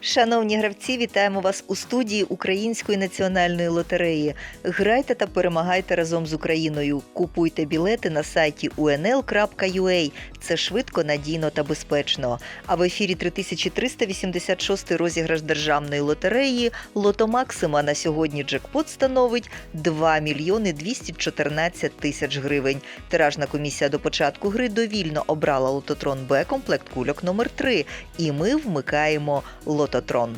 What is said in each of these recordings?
Шановні гравці, вітаємо вас у студії Української національної лотереї. Грайте та перемагайте разом з Україною. Купуйте білети на сайті unl.ua. Це швидко, надійно та безпечно. А в ефірі 3386 розіграш державної лотереї Лото Максима на сьогодні джекпот становить 2 мільйони 214 тисяч гривень. Тиражна комісія до початку гри довільно обрала лототрон Б комплект кульок номер 3 і ми вмикаємо лототрон.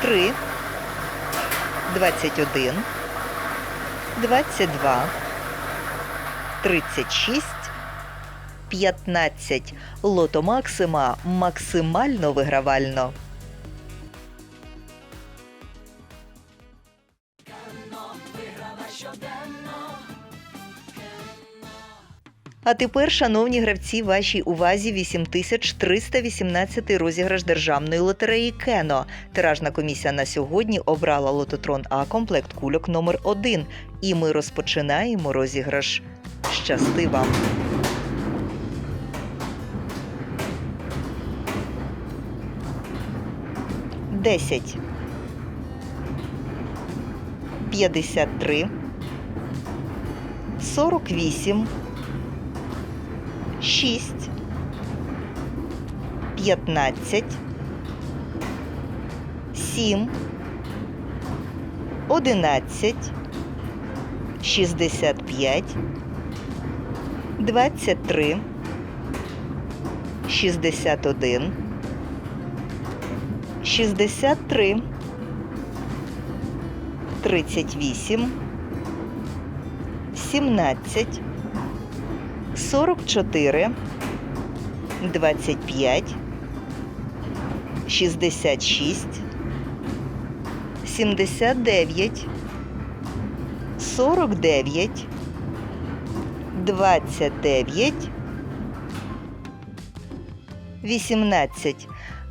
Три, двадцять один, двадцять два, тридцять шість, п'ятнадцять. Лото Максима максимально вигравально. А тепер, шановні гравці, вашій увазі 8318 розіграш державної лотереї Кено. Тиражна комісія на сьогодні обрала лототрон А комплект кульок номер 1 І ми розпочинаємо розіграш. Щасти вам! 10, 53, 48, 6, 15, 7, 11, 65, 23, 61, 63, 38, 17, 44, 25, 66, 79, 49, 29, 18.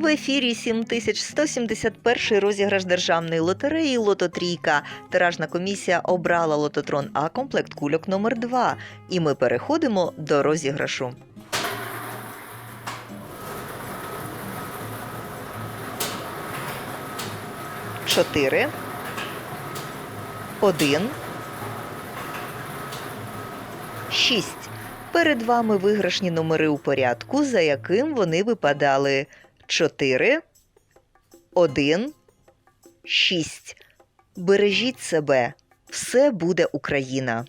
В ефірі 7171 розіграш державної лотереї Лототрійка. Тиражна комісія обрала лототрон А комплект кульок номер 2 І ми переходимо до розіграшу. Чотири. Один. Шість. Перед вами виграшні номери у порядку, за яким вони випадали. 4, 1, 6. Бережіть себе. Все буде Україна.